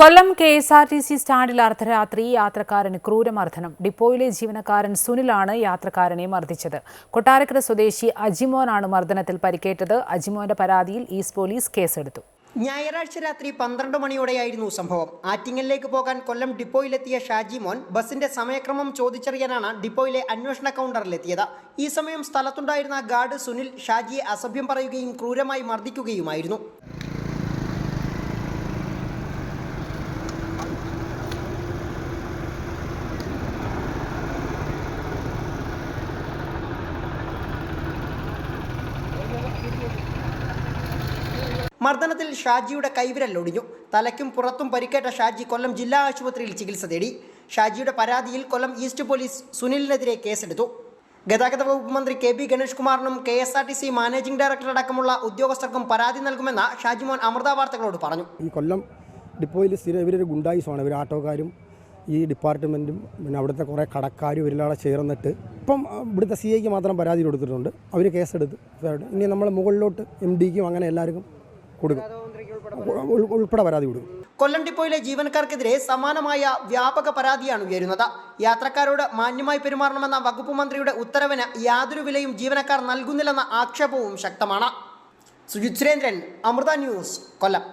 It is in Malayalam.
Kollam K S R T C സ്റ്റാൻഡിൽ അർദ്ധരാത്രി യാത്രക്കാരന് ക്രൂരമർദ്ദനം. ഡിപ്പോയിലെ ജീവനക്കാരൻ സുനിലാണ് യാത്രക്കാരനെ മർദ്ദിച്ചത്. കൊട്ടാരക്കര സ്വദേശി അജിമോനാണ് മർദ്ദനത്തിൽ പരിക്കേറ്റത്. അജിമോന്റെ പരാതിയിൽ ഈസ്റ്റ് പോലീസ് കേസെടുത്തു. ഞായറാഴ്ച രാത്രി പന്ത്രണ്ട് മണിയോടെയായിരുന്നു സംഭവം. ആറ്റിങ്ങലിലേക്ക് പോകാൻ കൊല്ലം ഡിപ്പോയിലെത്തിയ ഷാജിമോൻ ബസിന്റെ സമയക്രമം ചോദിച്ചറിയാനാണ് ഡിപ്പോയിലെ അന്വേഷണ കൗണ്ടറിലെത്തിയത്. ഈ സമയം സ്ഥലത്തുണ്ടായിരുന്ന ഗാർഡ് സുനിൽ ഷാജിയെ അസഭ്യം പറയുകയും ക്രൂരമായി മർദ്ദിക്കുകയുമായിരുന്നു. മർദ്ദനത്തിൽ ഷാജിയുടെ കൈവിരൽ ഒടിഞ്ഞു. തലയ്ക്കും പുറത്തും പരിക്കേറ്റ ഷാജി കൊല്ലം ജില്ലാ ആശുപത്രിയിൽ ചികിത്സ തേടി. ഷാജിയുടെ പരാതിയിൽ കൊല്ലം ഈസ്റ്റ് പോലീസ് സുനിലിനെതിരെ കേസെടുത്തു. ഗതാഗത വകുപ്പ് മന്ത്രി K B Ganesh കുമാറിനും K S R T C managing director അടക്കമുള്ള ഉദ്യോഗസ്ഥർക്കും പരാതി നൽകുമെന്ന് ഷാജിമോൻ അമൃത വാർത്തകളോട് പറഞ്ഞു. ഈ കൊല്ലം ഡിപ്പോയിൽ സ്ഥിരം ഇവരൊരു ഗുണ്ടായിസമാണ്. ഇവർ ആട്ടോക്കാരും ഈ ഡിപ്പാർട്ട്മെന്റും പിന്നെ അവിടുത്തെ കുറേ കടക്കാരും ഇവരിലാളെ ചേർന്നിട്ട് ഇപ്പം ഇവിടുത്തെ സി ഐക്ക് മാത്രം പരാതി കൊടുത്തിട്ടുണ്ട്. അവർ കേസെടുത്ത്. ഇനി നമ്മൾ മുകളിലോട്ട് എം ഡിക്കും അങ്ങനെ എല്ലാവർക്കും ഉൾപ്പെടെ പരാതി കൊടുക്കും. കൊല്ലം ഡിപ്പോയിലെ ജീവനക്കാർക്കെതിരെ സമാനമായ വ്യാപക പരാതിയാണ് ഉയരുന്നത്. യാത്രക്കാരോട് മാന്യമായി പെരുമാറണമെന്ന വകുപ്പ് മന്ത്രിയുടെ ഉത്തരവിന് യാതൊരു വിലയും ജീവനക്കാർ നൽകുന്നില്ലെന്ന ആക്ഷേപവും ശക്തമാണ്. സുജിത് സുരേന്ദ്രൻ അമൃത ന്യൂസ് കൊല്ലം.